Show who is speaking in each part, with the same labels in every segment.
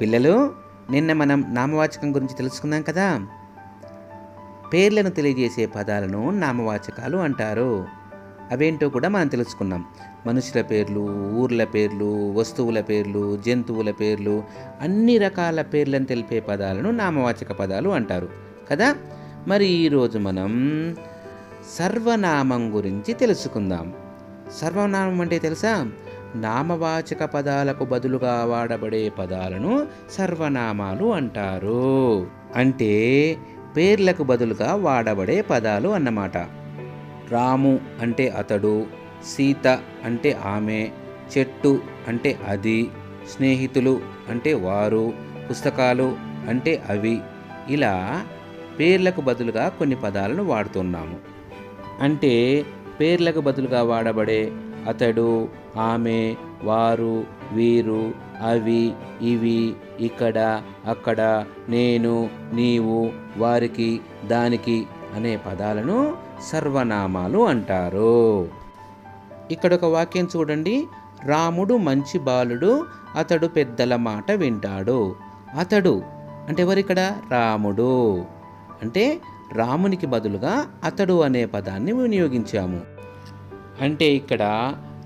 Speaker 1: పిల్లలు నిన్న మనం నామవాచకం గురించి తెలుసుకున్నాం కదా? పేర్లను తెలియజేసే పదాలను నామవాచకాలు అంటారు. అవేంటో కూడా మనం తెలుసుకున్నాం. మనుషుల పేర్లు ఊర్ల పేర్లు వస్తువుల పేర్లు జంతువుల పేర్లు అన్ని రకాల పేర్లను తెలిపే పదాలను నామవాచక పదాలు అంటారు. కదా? మరి ఈరోజు మనం సర్వనామం గురించి తెలుసుకుందాం. సర్వనామం అంటే తెలుసా? నామవాచక పదాలకు బదులుగా వాడబడే పదాలను సర్వనామాలు అంటారు. అంటే పేర్లకు బదులుగా వాడబడే పదాలు అన్నమాట. రాము అంటే అతడు సీత అంటే ఆమె చెట్టు అంటే అది స్నేహితులు అంటే వారు పుస్తకాలు అంటే అవి. ఇలా పేర్లకు బదులుగా కొన్ని పదాలను వాడుతున్నాము. అంటే పేర్లకు బదులుగా వాడబడే అతడు ఆమె వారు వీరు అవి ఇవి ఇక్కడ అక్కడ నేను నీవు వారికి దానికి అనే పదాలను సర్వనామాలు అంటారు. ఇక్కడ ఒక వాక్యం చూడండి. రాముడు మంచి బాలుడు అతడు పెద్దల మాట వింటాడు. అతడు అంటే ఎవరిక్కడ? రాముడు. అంటే రామునికి బదులుగా అతడు అనే పదాన్ని వినియోగించాము. అంటే ఇక్కడ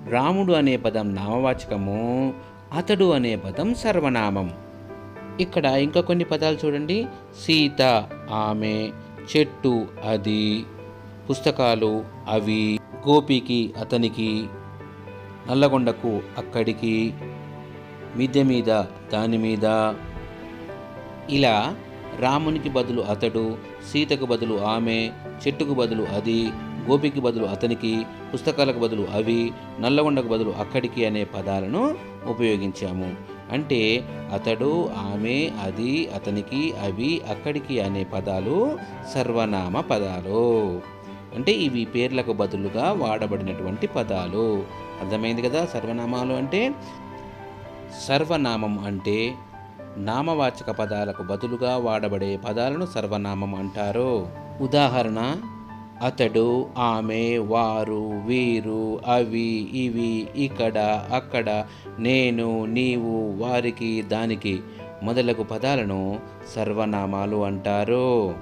Speaker 1: రాముడు అనే పదం నామవాచకము అతడు అనే పదం సర్వనామం. ఇక్కడ ఇంకా కొన్ని పదాలు చూడండి. సీత ఆమె చెట్టు అది పుస్తకాలు అవి గోపికి అతనికి నల్లగొండకు అక్కడికి మిద్దె మీద దాని మీద. ఇలా రామునికి బదులు అతడు సీతకు బదులు ఆమె చెట్టుకు బదులు అది గోపికి బదులు అతనికి పుస్తకాలకు బదులు అవి నల్లగొండకు బదులు అక్కడికి అనే పదాలను ఉపయోగించాము. అంటే అతడు ఆమె అది అతనికి అవి అక్కడికి అనే పదాలు సర్వనామ పదాలు. అంటే ఇవి పేర్లకు బదులుగా వాడబడినటువంటి పదాలు. అర్థమైంది కదా సర్వనామాలు అంటే? సర్వనామం అంటే నామవాచక పదాలకు బదులుగా వాడబడే పదాలను సర్వనామం అంటారు. ఉదాహరణ అతడు ఆమె వారు వీరు అవి ఇవి ఇక్కడ అక్కడ నేను నీవు వారికి దానికి మొదలగు పదాలను సర్వనామాలు అంటారు.